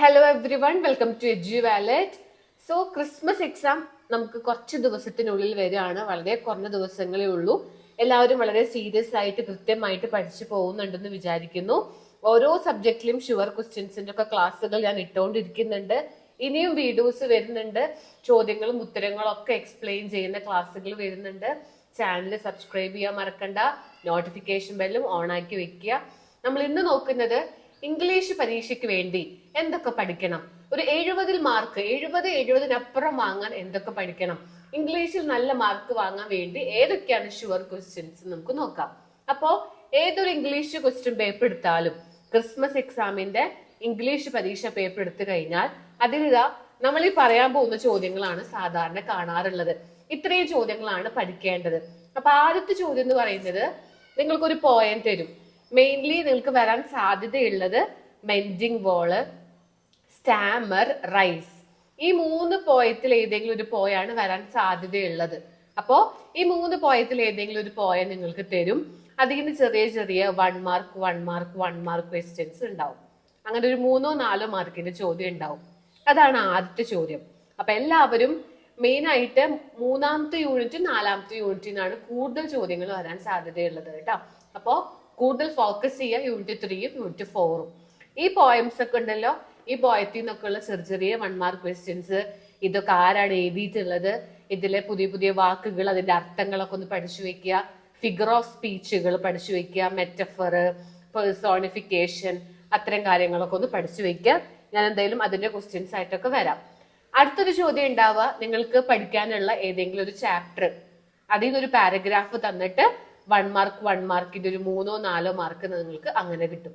Hello every one welcome to Edu Wallet so Christmas exam നമുക്ക് കുറച്ച് ദിവസത്തിനുള്ളിൽ വരികയാണ്. വളരെ കുറഞ്ഞ ദിവസങ്ങളേ ഉള്ളൂ. എല്ലാവരും വളരെ സീരിയസ് ആയിട്ട് കൃത്യമായിട്ട് പഠിച്ചു പോകുന്നുണ്ടെന്ന് വിചാരിക്കുന്നു. ഓരോ സബ്ജക്റ്റിലും ഷുവർ ക്വസ്റ്റ്യൻസിന്റെ ഒക്കെ ക്ലാസ്സുകൾ ഞാൻ ഇട്ടുകൊണ്ടിരിക്കുന്നുണ്ട് ഇനിയും വീഡിയോസ് വരുന്നുണ്ട്. ചോദ്യങ്ങളും ഉത്തരങ്ങളും ഒക്കെ എക്സ്പ്ലെയിൻ ചെയ്യുന്ന ക്ലാസ്സുകൾ വരുന്നുണ്ട്. ചാനൽ സബ്സ്ക്രൈബ് ചെയ്യാൻ മറക്കണ്ട. നോട്ടിഫിക്കേഷൻ ബെല്ലും ഓൺ ആക്കി വെക്കുക. നമ്മൾ ഇന്ന് നോക്കുന്നത് ഇംഗ്ലീഷ് പരീക്ഷയ്ക്ക് വേണ്ടി എന്തൊക്കെ പഠിക്കണം? ഒരു എഴുപതിൽ മാർക്ക് എഴുപത് എഴുപതിനപ്പുറം വാങ്ങാൻ എന്തൊക്കെ പഠിക്കണം? ഇംഗ്ലീഷിൽ നല്ല മാർക്ക് വാങ്ങാൻ വേണ്ടി ഏതൊക്കെയാണ് ഷുവർ ക്വസ്റ്റ്യൻസ് നമുക്ക് നോക്കാം. അപ്പോ ഏതൊരു ഇംഗ്ലീഷ് ക്വസ്റ്റ്യൻ പേപ്പർ എടുത്താലും ക്രിസ്മസ് എക്സാമിന്റെ ഇംഗ്ലീഷ് പരീക്ഷ പേപ്പർ എടുത്തു കഴിഞ്ഞാൽ അതിലിതാ നമ്മൾ ഈ പറയാൻ പോകുന്ന ചോദ്യങ്ങളാണ് സാധാരണ കാണാറുള്ളത്. ഇത്രയും ചോദ്യങ്ങളാണ് പഠിക്കേണ്ടത്. അപ്പൊ ആദ്യത്തെ ചോദ്യം എന്ന് പറയുന്നത് നിങ്ങൾക്കൊരു പോയം തരും. മെയിൻലി നിങ്ങൾക്ക് വരാൻ സാധ്യതയുള്ളത് മെൻഡിങ് വോൾ സ്റ്റാമർ റൈസ് ഈ മൂന്ന് പോയത്തിൽ ഏതെങ്കിലും ഒരു പോയാണ് വരാൻ സാധ്യതയുള്ളത്. അപ്പോ ഈ മൂന്ന് പോയത്തിൽ ഏതെങ്കിലും ഒരു പോയ നിങ്ങൾക്ക് തരും. അതിൽ നിന്ന് ചെറിയ ചെറിയ one mark one mark one mark questions ഉണ്ടാവും. അങ്ങനെ ഒരു മൂന്നോ നാലോ മാർക്കിന്റെ ചോദ്യം ഉണ്ടാവും. അതാണ് ആദ്യത്തെ ചോദ്യം. അപ്പൊ എല്ലാവരും മെയിൻ ആയിട്ട് മൂന്നാമത്തെ യൂണിറ്റ് നാലാമത്തെ യൂണിറ്റിനാണ് കൂടുതൽ ചോദ്യങ്ങൾ വരാൻ സാധ്യതയുള്ളത് കേട്ടോ. അപ്പോ കൂടുതൽ ഫോക്കസ് ചെയ്യുക യൂണിറ്റ് ത്രീയും യൂണിറ്റ് ഫോറും ഈ പോയംസ് ഒക്കെ ഉണ്ടല്ലോ? ഈ പോയത്തിൽ നിന്നൊക്കെ ഉള്ള ചെറിയ ചെറിയ വൺ മാർക്ക് ക്വസ്റ്റ്യൻസ് ഇതൊക്കെ ആരാണ് എഴുതിയിട്ടുള്ളത്? ഇതിലെ പുതിയ പുതിയ വാക്കുകൾ അതിന്റെ അർത്ഥങ്ങളൊക്കെ ഒന്ന് പഠിച്ചു വെക്കുക. ഫിഗർ ഓഫ് സ്പീച്ചുകൾ പഠിച്ചു വെക്കുക. മെറ്റഫർ പേഴ്സോണിഫിക്കേഷൻ അത്തരം കാര്യങ്ങളൊക്കെ ഒന്ന് പഠിച്ചു വെക്കുക. ഞാൻ എന്തായാലും അതിന്റെ ക്വസ്റ്റ്യൻസ് ആയിട്ടൊക്കെ വരാം. അടുത്തൊരു ചോദ്യം ഉണ്ടാവുക. നിങ്ങൾക്ക് പഠിക്കാനുള്ള ഏതെങ്കിലും ഒരു ചാപ്റ്റർ അതിൽ നിന്നൊരു പാരഗ്രാഫ് തന്നിട്ട് വൺ മാർക്ക് വൺ മാർക്കിന്റെ ഒരു മൂന്നോ നാലോ മാർക്ക് നിങ്ങൾക്ക് അങ്ങനെ കിട്ടും.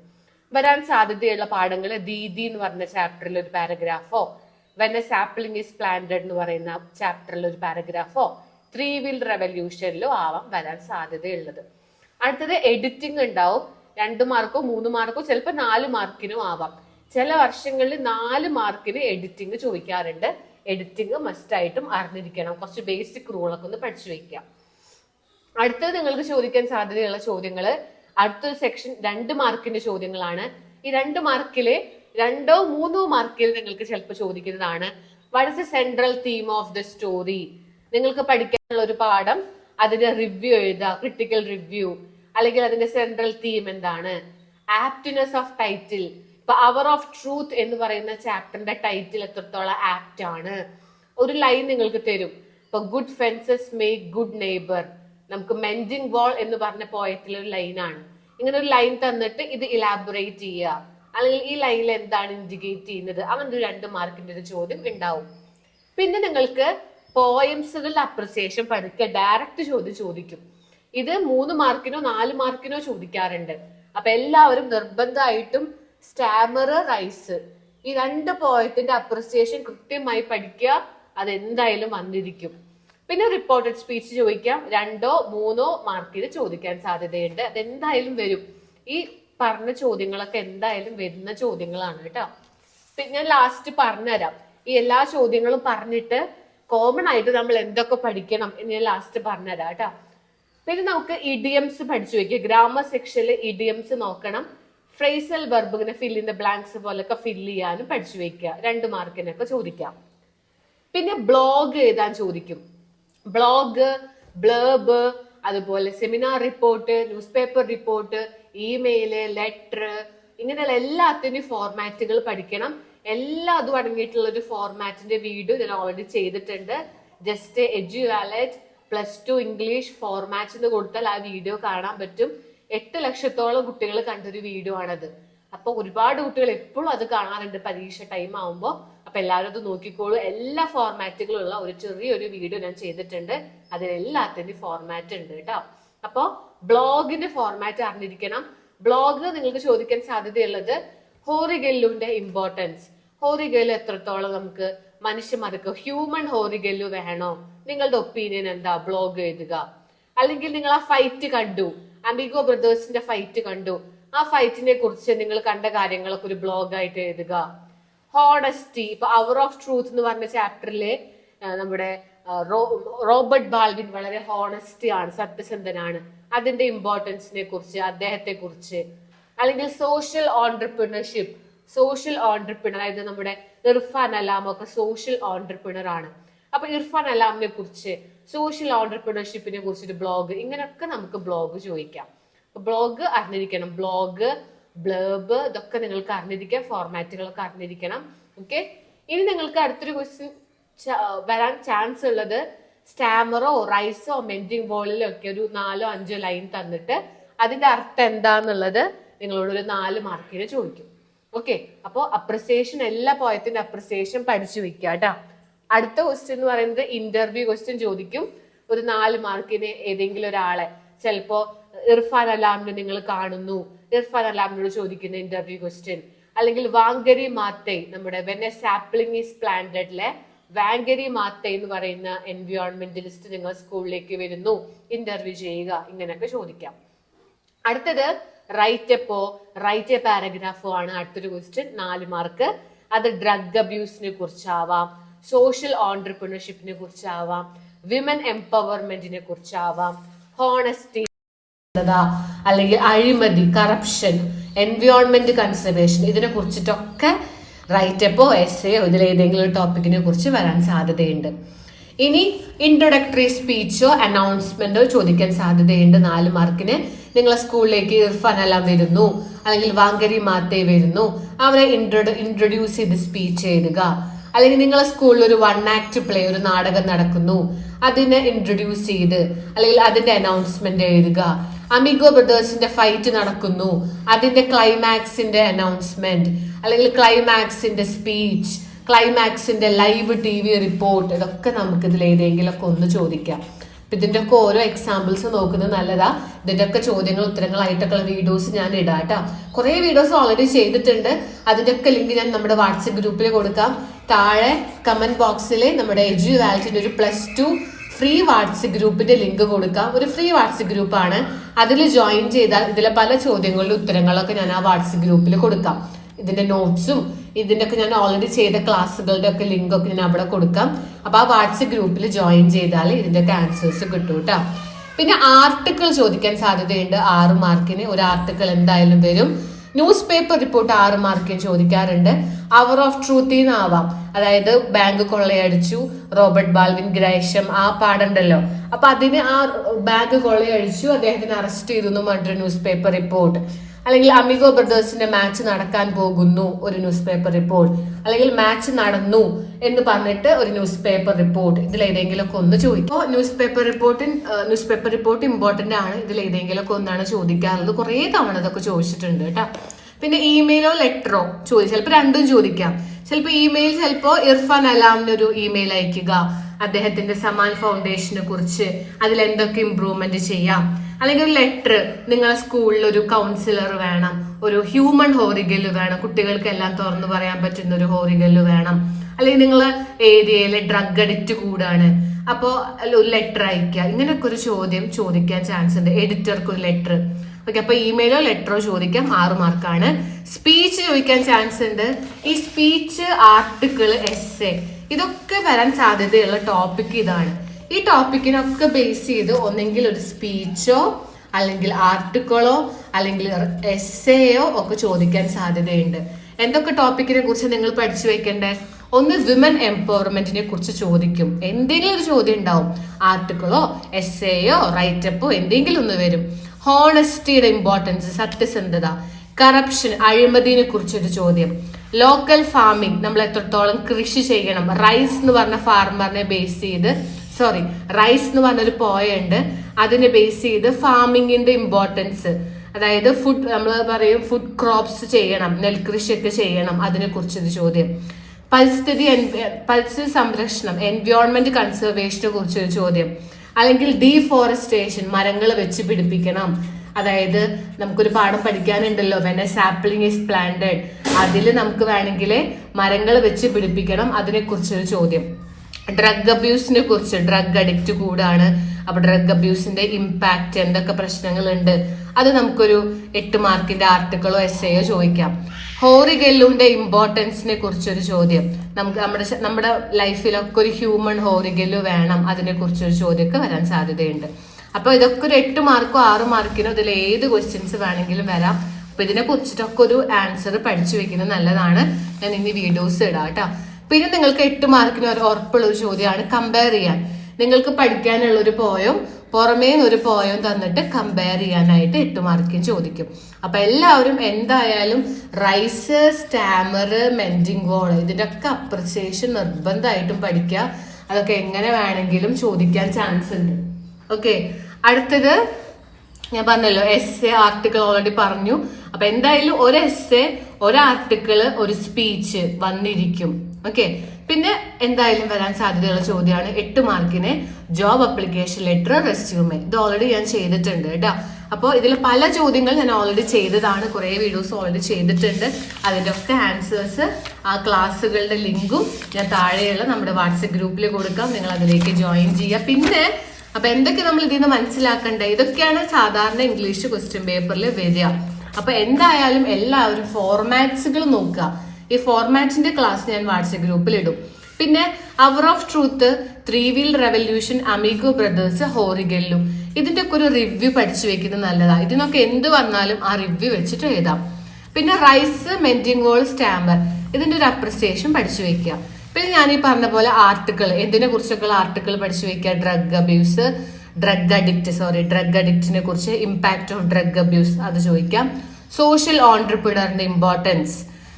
വരാൻ സാധ്യതയുള്ള പാഠങ്ങൾ ദീദി എന്ന് പറഞ്ഞ ചാപ്റ്ററിൽ ഒരു പാരഗ്രാഫോ when a sapling is planted എന്ന് പറയുന്ന ചാപ്റ്ററിൽ ഒരു പാരഗ്രാഫോ ത്രീ വീൽ റെവല്യൂഷനിലോ ആവാം വരാൻ സാധ്യതയുള്ളത്. അടുത്തത് എഡിറ്റിംഗ് ഉണ്ടാവും. രണ്ട് മാർക്കോ മൂന്ന് മാർക്കോ ചിലപ്പോൾ നാല് മാർക്കിനും ആവാം. ചില വർഷങ്ങളിൽ നാല് മാർക്കിന് എഡിറ്റിംഗ് ചോദിക്കാറുണ്ട്. എഡിറ്റിംഗ് മസ്റ്റായിട്ടും അറിഞ്ഞിരിക്കണം. കുറച്ച് ബേസിക് റൂളൊക്കെ ഒന്ന് പഠിച്ചു വെക്കാം അടുത്തത് നിങ്ങൾക്ക് ചോദിക്കാൻ സാധ്യതയുള്ള ചോദ്യങ്ങൾ അടുത്തൊരു സെക്ഷൻ രണ്ട് മാർക്കിന്റെ ചോദ്യങ്ങളാണ്. ഈ രണ്ട് മാർക്കിൽ രണ്ടോ മൂന്നോ മാർക്കിൽ നിങ്ങൾക്ക് ചിലപ്പോൾ ചോദിക്കുന്നതാണ്. What is the central theme of the story നിങ്ങൾക്ക് പഠിക്കാനുള്ള ഒരു പാഠം അതിന്റെ റിവ്യൂ എഴുതുക ക്രിട്ടിക്കൽ റിവ്യൂ അല്ലെങ്കിൽ അതിന്റെ സെൻട്രൽ തീം എന്താണ്? ആപ്റ്റിനെസ് ഓഫ് ടൈറ്റിൽ ഇപ്പൊ അവർ ഓഫ് ട്രൂത്ത് എന്ന് പറയുന്ന ചാപ്റ്ററിന്റെ ടൈറ്റിൽ എത്രത്തോളം ആപ്റ്റ് ആണ്? ഒരു ലൈൻ നിങ്ങൾക്ക് തരും. ഇപ്പൊ good fences make good neighbour നമുക്ക് മെൻജിങ് വാൾ എന്ന് പറഞ്ഞ പോയത്തിലെ ഒരു ലൈനാണ് ഇങ്ങനെ ഒരു ലൈൻ തന്നിട്ട് ഇത് ഇലാബറേറ്റ് ചെയ്യുക. അല്ലെങ്കിൽ ഈ ലൈനിൽ എന്താണ് ഇൻഡിക്കേറ്റ് ചെയ്യുന്നത്? അങ്ങനെ ഒരു രണ്ട് മാർക്കിന്റെ ഒരു ചോദ്യം ഉണ്ടാവും. പിന്നെ നിങ്ങൾക്ക് പോയംസുകളുടെ അപ്രിസിയേഷൻ പഠിക്കുക. ഡയറക്റ്റ് ചോദ്യം ചോദിക്കും. ഇത് മൂന്ന് മാർക്കിനോ നാല് മാർക്കിനോ ചോദിക്കാറുണ്ട്. അപ്പൊ എല്ലാവരും നിർബന്ധമായിട്ടും സ്റ്റാമർ റൈസ് ഈ രണ്ട് പോയത്തിന്റെ അപ്രിസിയേഷൻ കൃത്യമായി പഠിക്കുക. അതെന്തായാലും വന്നിരിക്കും. പിന്നെ റിപ്പോർട്ടഡ് സ്പീച്ച് ചോദിക്കാം. രണ്ടോ മൂന്നോ മാർക്കിൽ ചോദിക്കാൻ സാധ്യതയുണ്ട്. അതെന്തായാലും വരും. ഈ പറഞ്ഞ ചോദ്യങ്ങളൊക്കെ എന്തായാലും വരുന്ന ചോദ്യങ്ങളാണ് കേട്ടോ. പിന്നെ ഞാൻ ലാസ്റ്റ് പറഞ്ഞുതരാം. ഈ എല്ലാ ചോദ്യങ്ങളും പറഞ്ഞിട്ട് കോമൺ ആയിട്ട് നമ്മൾ എന്തൊക്കെ പഠിക്കണം എന്ന് ഞാൻ ലാസ്റ്റ് പറഞ്ഞുതരാം കേട്ടോ. പിന്നെ നമുക്ക് ഇഡിയംസ് പഠിച്ചു വെക്കുക ഗ്രാമർ സെക്ഷനിൽ ഇഡിയംസ് നോക്കണം. ഫ്രേസൽ വെർബ് ഇങ്ങനെ ഇൻ ദ ബ്ലാങ്ക്സ് പോലൊക്കെ ഫില്ല് ചെയ്യാനും പഠിച്ചു വയ്ക്കുക രണ്ട് മാർക്കിനൊക്കെ ചോദിക്കാം. പിന്നെ ബ്ലോഗ് എഴുതാൻ ചോദിക്കും. ബ്ലോഗ് ബ്ലേബ് അതുപോലെ seminar report news paper report email letter ഇങ്ങനെയുള്ള എല്ലാത്തിന്റെയും ഫോർമാറ്റുകൾ പഠിക്കണം. എല്ലാ അതും അടങ്ങിയിട്ടുള്ള ഒരു ഫോർമാറ്റിന്റെ വീഡിയോ ഞാൻ ഓൾറെഡി ചെയ്തിട്ടുണ്ട്. Just Edu Wallet plus two English format എന്ന് കൊടുത്താൽ ആ വീഡിയോ കാണാൻ പറ്റും. എട്ട് ലക്ഷത്തോളം കുട്ടികൾ കണ്ടൊരു വീഡിയോ ആണത്. അപ്പൊ ഒരുപാട് കുട്ടികൾ എപ്പോഴും അത് കാണാറുണ്ട് പരീക്ഷ ടൈം ആവുമ്പോൾ അപ്പൊ എല്ലാവരും അത് നോക്കിക്കോളൂ. എല്ലാ ഫോർമാറ്റുകളും ഉള്ള ഒരു ചെറിയൊരു വീഡിയോ ഞാൻ ചെയ്തിട്ടുണ്ട്. അതിലെല്ലാത്തിന്റെ ഫോർമാറ്റ് ഉണ്ട് കേട്ടോ. അപ്പോ ബ്ലോഗിന്റെ ഫോർമാറ്റ് അറിഞ്ഞിരിക്കണം. ബ്ലോഗ് നിങ്ങൾക്ക് ചോദിക്കാൻ സാധ്യതയുള്ളത് ഹോറിഗെല്ലുവിന്റെ ഇമ്പോർട്ടൻസ് ഹോറിഗെല്ലു എത്രത്തോളം നമുക്ക് മനുഷ്യന്മാർക്ക് ഹ്യൂമൻ ഹോറിഗെല്ലു വേണോ? നിങ്ങളുടെ ഒപ്പീനിയൻ എന്താ? ബ്ലോഗ് എഴുതുക. അല്ലെങ്കിൽ നിങ്ങൾ ആ ഫൈറ്റ് കണ്ടു. അംബിഗോ ബ്രദേഴ്സിന്റെ ഫൈറ്റ് കണ്ടു. ആ ഫൈറ്റിനെ കുറിച്ച് നിങ്ങൾ കണ്ട കാര്യങ്ങളൊക്കെ ഒരു ബ്ലോഗായിട്ട് എഴുതുക. ഹോണസ്റ്റി ഇപ്പൊ അവർ ഓഫ് ട്രൂത്ത് എന്ന് പറഞ്ഞ ചാപ്റ്ററിൽ നമ്മുടെ റോബർട്ട് ബാൽവിൻ വളരെ ഹോണസ്റ്റി ആണ് സത്യസന്ധനാണ്. അതിന്റെ ഇമ്പോർട്ടൻസിനെ കുറിച്ച് അദ്ദേഹത്തെ കുറിച്ച്. അല്ലെങ്കിൽ സോഷ്യൽ ഓൺടർപ്രണർഷിപ്പ് സോഷ്യൽ ഓൺടർപ്രണർ അതായത് നമ്മുടെ ഇർഫാൻ അലാം ഒക്കെ സോഷ്യൽ ഓൺടർപ്രണർ ആണ്. അപ്പൊ ഇർഫാൻ അലാമിനെ കുറിച്ച് സോഷ്യൽ ഓൺടർപ്രണർഷിപ്പിനെ കുറിച്ചൊരു ബ്ലോഗ് ഇങ്ങനെയൊക്കെ നമുക്ക് ബ്ലോഗ് ചോദിക്കാം. ബ്ലോഗ് അറിഞ്ഞിരിക്കണം. ബ്ലോഗ് ബ്ലേബ് ഇതൊക്കെ നിങ്ങൾക്ക് അറിഞ്ഞിരിക്കാം ഫോർമാറ്റുകളൊക്കെ അറിഞ്ഞിരിക്കണം. ഓക്കെ ഇനി നിങ്ങൾക്ക് അടുത്തൊരു ക്വസ്റ്റ്യൻ വരാൻ ചാൻസ് ഉള്ളത് സ്റ്റാമറോ റൈസോ മെന്റിങ് ബോളിലോ ഒക്കെ ഒരു നാലോ അഞ്ചോ ലൈൻ തന്നിട്ട് അതിന്റെ അർത്ഥം എന്താന്നുള്ളത് നിങ്ങളോട് ഒരു നാല് മാർക്കിന് ചോദിക്കും. ഓക്കെ അപ്പോൾ അപ്രിസിയേഷൻ എല്ലാ പോയത്തിന്റെ അപ്രിസിയേഷൻ പഠിച്ചു വെക്കുക കേട്ടോ. അടുത്ത ക്വസ്റ്റ്യൻ എന്ന് പറയുന്നത് ഇന്റർവ്യൂ ക്വസ്റ്റ്യൻ ചോദിക്കും. ഒരു നാല് മാർക്കിന് ഏതെങ്കിലും ഒരാളെ. ചിലപ്പോ ഇർഫാൻ അലാമിനെ നിങ്ങൾ കാണുന്നു. ഇർഫാൻ അലാമിനോട് ചോദിക്കുന്ന ഇന്റർവ്യൂ ക്വസ്റ്റ്യൻ അല്ലെങ്കിൽ വാങ്കരി മാത്തൈ നമ്മുടെ എ സാപ്ലിംഗ് ഈസ് പ്ലാന്റഡിലെ വാങ്കരി മാത്തൈ എന്ന് പറയുന്ന എൻവയോൺമെന്റലിസ്റ്റ് നിങ്ങൾ സ്കൂളിലേക്ക് വരുന്നു. ഇന്റർവ്യൂ ചെയ്യുക ഇങ്ങനെയൊക്കെ ചോദിക്കാം. അടുത്തത് റൈറ്റ് എപ്പോ റൈറ്റ് എ പാരഗ്രാഫോ ആണ് അടുത്തൊരു ക്വസ്റ്റ്യൻ നാല് മാർക്ക് അത് ഡ്രഗ് അബ്യൂസിനെ കുറിച്ചാവാം സോഷ്യൽ ഓൺടർപ്രണർഷിപ്പിനെ കുറിച്ചാവാം വിമൻ എംപവർമെന്റിനെ കുറിച്ചാവാം ഹോണസ്റ്റി അല്ലെങ്കിൽ അഴിമതി കറപ്ഷൻ എൻവയോൺമെന്റ് കൺസർവേഷൻ ഇതിനെ കുറിച്ചിട്ടൊക്കെ റൈറ്റ് എപ്പോ എസ് എ ഇതിലേതെങ്കിലും ടോപ്പിക്കിനെ കുറിച്ച് വരാൻ സാധ്യതയുണ്ട്. ഇനി ഇൻട്രൊഡക്ടറി സ്പീച്ചോ അനൗൺസ്മെന്റോ ചോദിക്കാൻ സാധ്യതയുണ്ട്. നാല് മാർക്കിന് നിങ്ങളെ സ്കൂളിലേക്ക് ഇർഫാൻ അലാം വരുന്നു. അല്ലെങ്കിൽ വാങ്കരി മാത്തേ വരുന്നു. അവരെ ഇൻട്രൊഡ ഇൻട്രൊഡ്യൂസ് ചെയ്ത് സ്പീച്ച് എഴുതുക. അല്ലെങ്കിൽ നിങ്ങളെ സ്കൂളിൽ ഒരു വൺ ആക്ട് പ്ലേ ഒരു നാടകം നടക്കുന്നു. അതിനെ ഇൻട്രൊഡ്യൂസ് ചെയ്ത് അല്ലെങ്കിൽ അതിന്റെ അനൗൺസ്മെന്റ് എഴുതുക. അമിഗോ ബ്രദേഴ്സിന്റെ ഫൈറ്റ് നടക്കുന്നു. അതിന്റെ ക്ലൈമാക്സിന്റെ അനൗൺസ്മെന്റ് അല്ലെങ്കിൽ ക്ലൈമാക്സിന്റെ സ്പീച്ച് ക്ലൈമാക്സിന്റെ ലൈവ് ടി വി റിപ്പോർട്ട് ഇതൊക്കെ നമുക്ക് ഇതിൽ ഏതെങ്കിലുമൊക്കെ ഒന്ന് ചോദിക്കാം. അപ്പൊ ഇതിന്റെ ഒക്കെ ഓരോ എക്സാമ്പിൾസ് നോക്കുന്നത് നല്ലതാ. ഇതിന്റെ ഒക്കെ ചോദ്യങ്ങൾ ഉത്തരങ്ങളായിട്ടൊക്കെ വീഡിയോസ് ഞാൻ ഇടാം കേട്ടോ കുറെ വീഡിയോസ് ഓൾറെഡി ചെയ്തിട്ടുണ്ട്. അതിന്റെ ഒക്കെ ലിങ്ക് ഞാൻ നമ്മുടെ വാട്സപ്പ് ഗ്രൂപ്പിൽ കൊടുക്കാം. താഴെ കമന്റ് ബോക്സിൽ നമ്മുടെ എജു വാലറ്റിന്റെ ഒരു പ്ലസ് ടു ഫ്രീ വാട്സപ്പ് ഗ്രൂപ്പിന്റെ ലിങ്ക് കൊടുക്കാം. ഒരു ഫ്രീ വാട്സപ്പ് ഗ്രൂപ്പാണ്. അതിൽ ജോയിൻ ചെയ്താൽ ഇതിലെ പല ചോദ്യങ്ങളുടെ ഉത്തരങ്ങളൊക്കെ ഞാൻ ആ വാട്സപ്പ് ഗ്രൂപ്പിൽ കൊടുക്കാം. ഇതിന്റെ നോട്ട്സും ഇതിന്റെ ഒക്കെ ഞാൻ ഓൾറെഡി ചെയ്ത ക്ലാസ്സുകളുടെ ഒക്കെ ലിങ്കൊക്കെ ഞാൻ അവിടെ കൊടുക്കാം. അപ്പൊ ആ വാട്സപ്പ് ഗ്രൂപ്പിൽ ജോയിൻ ചെയ്താൽ ഇതിന്റെ ഒക്കെ ആൻസേഴ്സ് കിട്ടും കേട്ടോ പിന്നെ ആർട്ടിക്കിൾ ചോദിക്കാൻ സാധ്യതയുണ്ട് ആറ് മാർക്കിന് ഒരു ആർട്ടിക്കിൾ എന്തായാലും വരും. ന്യൂസ് പേപ്പർ റിപ്പോർട്ട് ആറ് മാർക്ക് ചോദിക്കാറുണ്ട്. അവർ ഓഫ് ട്രൂത്ത് ആവാം അതായത് ബാങ്ക് കൊള്ളയടിച്ചു റോബർട്ട് ബാൽവിൻ ഗ്രേഷം ആ പാടുണ്ടല്ലോ. അപ്പൊ അതിന് ആ ബാങ്ക് കൊള്ളയടിച്ചു അദ്ദേഹത്തിന് അറസ്റ്റ് ചെയ്തു എന്ന് പറഞ്ഞിട്ട് ന്യൂസ് പേപ്പർ റിപ്പോർട്ട്. അല്ലെങ്കിൽ അമിഗോ ബ്രദേഴ്സിന്റെ മാച്ച് നടക്കാൻ പോകുന്നു ഒരു ന്യൂസ് പേപ്പർ റിപ്പോർട്ട് അല്ലെങ്കിൽ മാച്ച് നടന്നു എന്ന് പറഞ്ഞിട്ട് ഒരു ന്യൂസ് പേപ്പർ റിപ്പോർട്ട് ഇതിൽ ഏതെങ്കിലും ഒക്കെ ഒന്ന് ചോദിക്കും ന്യൂസ് പേപ്പർ റിപ്പോർട്ടിൻ ന്യൂസ് പേപ്പർ റിപ്പോർട്ട് ഇമ്പോർട്ടന്റ് ആണ്. ഇതിൽ ഏതെങ്കിലുമൊക്കെ ഒന്നാണ് ചോദിക്കാറുള്ളത്. കുറേ തവണ ഇതൊക്കെ ചോദിച്ചിട്ടുണ്ട് കേട്ടോ. പിന്നെ ഇമെയിലോ ലെറ്ററോ ചോദിച്ചു ചിലപ്പോൾ രണ്ടും ചോദിക്കാം. ചിലപ്പോൾ ഇമെയിൽ ചിലപ്പോൾ ഇർഫാൻ അലാമിന് ഒരു ഇമെയിൽ അയക്കുക. അദ്ദേഹത്തിന്റെ സമാൻ ഫൗണ്ടേഷനെ കുറിച്ച് അതിൽ എന്തൊക്കെ ഇമ്പ്രൂവ്മെന്റ് ചെയ്യാം. അല്ലെങ്കിൽ ഒരു ലെറ്റർ നിങ്ങളെ സ്കൂളിൽ ഒരു കൗൺസിലർ വേണം ഒരു ഹ്യൂമൻ ഹോറിഗൽ വേണം കുട്ടികൾക്ക് എല്ലാം തുറന്നു പറയാൻ പറ്റുന്ന ഒരു ഹോറിഗൽ വേണം. അല്ലെങ്കിൽ നിങ്ങൾ ഏരിയയിലെ ഡ്രഗ് അഡിക്റ്റ് കൂടാണ്. അപ്പോൾ ഒരു ലെറ്റർ അയക്കുക ഇങ്ങനെയൊക്കെ ഒരു ചോദ്യം ചോദിക്കാൻ ചാൻസ് ഉണ്ട്. എഡിറ്റർക്ക് ഒരു ലെറ്റർ ഓക്കെ അപ്പോൾ ഇമെയിലോ ലെറ്ററോ ചോദിക്കാം. ആറ് മാർക്കാണ് സ്പീച്ച് ചോദിക്കാൻ ചാൻസ് ഉണ്ട്. ഈ സ്പീച്ച് ആർട്ടിക്കിൾ എസ് ഇതൊക്കെ വരാൻ സാധ്യതയുള്ള ടോപ്പിക് ഇതാണ്. ഈ ടോപ്പിക്കിനൊക്കെ ബേസ് ചെയ്ത് ഒന്നെങ്കിൽ ഒരു സ്പീച്ചോ അല്ലെങ്കിൽ ആർട്ടിക്കിളോ അല്ലെങ്കിൽ എസ്സേയോ ഒക്കെ ചോദിക്കാൻ സാധ്യതയുണ്ട്. എന്തൊക്കെ ടോപ്പിക്കിനെ കുറിച്ച് നിങ്ങൾ പഠിച്ചു വെക്കണ്ടേ? ഒന്ന് വിമൻ എംപവർമെന്റിനെ കുറിച്ച് ചോദിക്കും. എന്തെങ്കിലും ഒരു ചോദ്യം ഉണ്ടാവും. ആർട്ടിക്കിളോ എസ്സേയോ റൈറ്റപ്പോ എന്തെങ്കിലും ഒന്ന് വരും. ഹോണസ്റ്റിയുടെ ഇമ്പോർട്ടൻസ് സത്യസന്ധത കറപ്ഷൻ അഴിമതിനെ കുറിച്ചൊരു ചോദ്യം. ലോക്കൽ ഫാമിംഗ് നമ്മൾ എത്രത്തോളം കൃഷി ചെയ്യണം? റൈസ് എന്ന് പറഞ്ഞ ഫാർമറിനെ ബേസ് ചെയ്ത് സോറി റൈസ് എന്ന് പറഞ്ഞൊരു പോയുണ്ട് അതിനെ ബേസ് ചെയ്ത് ഫാമിങ്ങിന്റെ ഇമ്പോർട്ടൻസ് അതായത് ഫുഡ് നമ്മൾ പറയും ഫുഡ് ക്രോപ്സ് ചെയ്യണം നെൽകൃഷിയൊക്കെ ചെയ്യണം അതിനെ കുറിച്ചൊരു ചോദ്യം. പരിസ്ഥിതി പരിസ്ഥിതി സംരക്ഷണം എൻവയോൺമെന്റ് കൺസർവേഷനെ കുറിച്ചൊരു ചോദ്യം. അല്ലെങ്കിൽ ഡീഫോറസ്റ്റേഷൻ മരങ്ങൾ വെച്ച് പിടിപ്പിക്കണം. അതായത് നമുക്കൊരു പാഠം പഠിക്കാനുണ്ടല്ലോ when a sapling is planted അതിൽ നമുക്ക് വേണമെങ്കിൽ മരങ്ങൾ വെച്ച് പിടിപ്പിക്കണം അതിനെക്കുറിച്ചൊരു ചോദ്യം. ഡ്രഗ് അബ്യൂസിനെ കുറിച്ച് ഡ്രഗ് അഡിക്റ്റ് കൂടാണ്. അപ്പൊ ഡ്രഗ് അബ്യൂസിന്റെ ഇമ്പാക്റ്റ് എന്തൊക്കെ പ്രശ്നങ്ങളുണ്ട്? അത് നമുക്കൊരു എട്ട് മാർക്കിന്റെ ആർട്ടിക്കിളോ എസ്സേയോ ചോദിക്കാം. ഹോറി ഗെല്ലുവിന്റെ ഇമ്പോർട്ടൻസിനെ കുറിച്ചൊരു ചോദ്യം. നമുക്ക് നമ്മുടെ നമ്മുടെ ലൈഫിലൊക്കെ ഒരു ഹ്യൂമൻ ഹോറിഗെല്ലു വേണം. അതിനെ കുറിച്ചൊരു ചോദ്യമൊക്കെ വരാൻ സാധ്യതയുണ്ട്. അപ്പൊ ഇതൊക്കെ ഒരു എട്ട് മാർക്കോ ആറ് മാർക്കിനോ ഇതിൽ ഏത് ക്വസ്റ്റ്യൻസ് വേണമെങ്കിലും വരാം. അപ്പൊ ഇതിനെ കുറിച്ചിട്ടൊക്കെ ഒരു ആൻസർ പഠിച്ചു വെക്കുന്നത് നല്ലതാണ്. ഞാൻ ഇനി വീഡിയോസ് ഇടാം കേട്ടോ. പിന്നെ നിങ്ങൾക്ക് എട്ട് മാർക്കിന് ഒരു ഉറപ്പുള്ള ഒരു ചോദ്യമാണ് കമ്പയർ ചെയ്യാൻ. നിങ്ങൾക്ക് പഠിക്കാനുള്ള ഒരു പോയം പുറമേ ഒരു പോയം തന്നിട്ട് കമ്പയർ ചെയ്യാനായിട്ട് എട്ട് മാർക്കിന് ചോദിക്കും. അപ്പൊ എല്ലാവരും എന്തായാലും റൈസ് സ്റ്റാമർ മെൻഡിങ് വോൾ ഇതിന്റെ ഒക്കെ അപ്രിസിയേഷൻ നിർബന്ധമായിട്ടും പഠിക്കുക. അതൊക്കെ എങ്ങനെ വേണമെങ്കിലും ചോദിക്കാൻ ചാൻസ് ഉണ്ട്. ഓക്കെ അടുത്തത് ഞാൻ പറഞ്ഞല്ലോ എസ് എ ആർട്ടിക്കിൾ ഓൾറെഡി പറഞ്ഞു. അപ്പൊ എന്തായാലും ഒരു എസ് എ ഒരു ആർട്ടിക്കിൾ ഒരു സ്പീച്ച് വന്നിരിക്കും. ഓക്കെ പിന്നെ എന്തായാലും വരാൻ സാധ്യതയുള്ള ചോദ്യമാണ് എട്ട് മാർക്കിന് ജോബ് അപ്ലിക്കേഷൻ ലെറ്റർ റെസ്യൂമെ ഇത് ഓൾറെഡി ഞാൻ ചെയ്തിട്ടുണ്ട് കേട്ടോ. അപ്പോൾ ഇതിൽ പല ചോദ്യങ്ങൾ ഞാൻ ഓൾറെഡി ചെയ്തതാണ്. കുറേ വീഡിയോസ് ഓൾറെഡി ചെയ്തിട്ടുണ്ട്. അതിന്റെ ഒക്കെ ആൻസേഴ്സ് ആ ക്ലാസ്സുകളുടെ ലിങ്കും ഞാൻ താഴെയുള്ള നമ്മുടെ വാട്സപ്പ് ഗ്രൂപ്പിൽ കൊടുക്കാം. നിങ്ങൾ അതിലേക്ക് ജോയിൻ ചെയ്യുക. പിന്നെ അപ്പൊ എന്തൊക്കെ നമ്മൾ ഇതിൽ നിന്ന് മനസ്സിലാക്കേണ്ടത് ഇതൊക്കെയാണ് സാധാരണ ഇംഗ്ലീഷ് ക്വസ്റ്റ്യൻ പേപ്പറിൽ വരിക. അപ്പൊ എന്തായാലും എല്ലാവരും ഫോർമാറ്റ്സുകൾ നോക്കുക. ഈ ഫോർമാറ്റിന്റെ ക്ലാസ് ഞാൻ വാട്സപ്പ് ഗ്രൂപ്പിൽ ഇടും പിന്നെ hour of truth three wheel revolution amigo brothers ഹോറിഗെല്ലും ഇതിന്റെ ഒക്കെ ഒരു റിവ്യൂ പഠിച്ചു വെക്കുന്നത് നല്ലതാണ് ഇതിനൊക്കെ എന്ത് വന്നാലും ആ റിവ്യൂ വെച്ചിട്ട് എഴുതാം. പിന്നെ റൈസ് വോൾ സ്റ്റാമ്പർ ഇതിന്റെ ഒരു അപ്രിസിയേഷൻ പഠിച്ചു വെക്കുക. പിന്നെ ഞാൻ ഈ പറഞ്ഞ പോലെ ആർട്ടിക്കിൾ എന്തിനെ കുറിച്ചൊക്കെ ആർട്ടിക്കിൾ പഠിച്ചു വെക്കുക. Drug abuse drug addict sorry drug അഡിക്റ്റിനെ കുറിച്ച് ഇമ്പാക്ട് ഓഫ് ഡ്രഗ് അബ്യൂസ് അത് ചോദിക്കാം. Social ഓൺട്രപ്രണറിന്റെ importance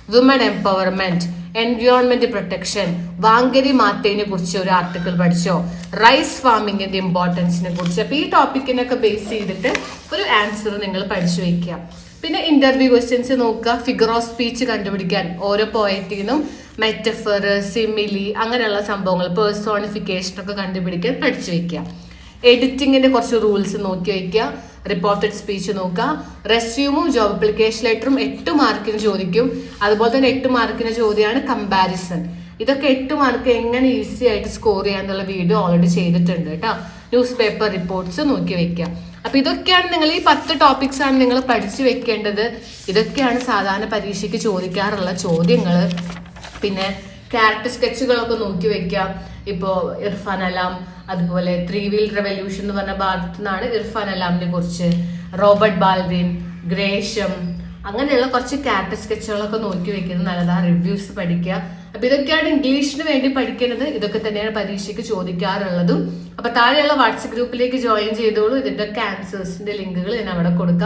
woman empowerment environment protection Wangari മാത്തേനെ കുറിച്ച് ഒരു ആർട്ടിക്കിൾ പഠിച്ചോ? റൈസ് ഫാമിങ്ങിന്റെ ഇമ്പോർട്ടൻസിനെ കുറിച്ച്. അപ്പൊ ഈ ടോപ്പിക്കിനൊക്കെ ബേസ് ചെയ്തിട്ട് ഒരു ആൻസർ നിങ്ങൾ പഠിച്ചു വെക്കുക. പിന്നെ ഇന്റർവ്യൂ ക്വസ്റ്റ്യൻസ് നോക്കുക. ഫിഗർ ഓഫ് സ്പീച്ച് കണ്ടുപിടിക്കാൻ. ഓരോ പോയറ്റിൽ നിന്നും മെറ്റഫർ സിമിലി അങ്ങനെയുള്ള സംഭവങ്ങൾ പേഴ്സോണിഫിക്കേഷൻ ഒക്കെ കണ്ടുപിടിക്കാൻ പഠിച്ചു വെക്കുക. എഡിറ്റിങ്ങിന്റെ കുറച്ച് റൂൾസ് നോക്കി വയ്ക്കുക റിപ്പോർട്ടഡ് സ്പീച്ച് നോക്കുക റെസ്യൂമും ജോബ് അപ്ലിക്കേഷൻ ലെറ്ററും എട്ട് മാർക്കിന് ചോദിക്കും. അതുപോലെ തന്നെ എട്ട് മാർക്കിന് ചോദ്യമാണ് കമ്പാരിസൺ ഇതൊക്കെ എട്ട് മാർക്ക് എങ്ങനെ ഈസി ആയിട്ട് സ്കോർ ചെയ്യാന്നുള്ള വീഡിയോ ഓൾറെഡി ചെയ്തിട്ടുണ്ട് കേട്ടോ. ന്യൂസ് പേപ്പർ റിപ്പോർട്ട്സ് നോക്കി വെക്കുക. അപ്പൊ ഇതൊക്കെയാണ് നിങ്ങൾ ഈ പത്ത് ടോപ്പിക്സ് ആണ് നിങ്ങൾ പഠിച്ചു വെക്കേണ്ടത്. ഇതൊക്കെയാണ് സാധാരണ പരീക്ഷയ്ക്ക് ചോദിക്കാറുള്ള ചോദ്യങ്ങൾ പിന്നെ ക്യാരക്ടർ സ്കെച്ചുകളൊക്കെ നോക്കി വെക്കാം ഇപ്പോ ഇർഫാൻ അലാം അതുപോലെ ത്രീ വീൽ റെവല്യൂഷൻ എന്ന് പറഞ്ഞ ഭാഗത്തു നിന്നാണ് ഇർഫാൻ അലാമിനെ കുറിച്ച് റോബർട്ട് ബാൽവിൻ ഗ്രേഷം അങ്ങനെയുള്ള കുറച്ച് ക്യാരക്ടർ സ്കെച്ചുകളൊക്കെ നോക്കി വെക്കുന്നത് നല്ലതാണ് റിവ്യൂസ് പഠിക്കുക. അപ്പൊ ഇതൊക്കെയാണ് ഇംഗ്ലീഷിന് വേണ്ടി പഠിക്കുന്നത് ഇതൊക്കെ തന്നെയാണ് പരീക്ഷയ്ക്ക് ചോദിക്കാറുള്ളതും. അപ്പൊ താഴെയുള്ള വാട്സപ്പ് ഗ്രൂപ്പിലേക്ക് ജോയിൻ ചെയ്തോളൂ. ഇതിന്റെ ഒക്കെ ആൻസേഴ്സിന്റെ ലിങ്കുകൾ ഞാൻ അവിടെ കൊടുക്കാം.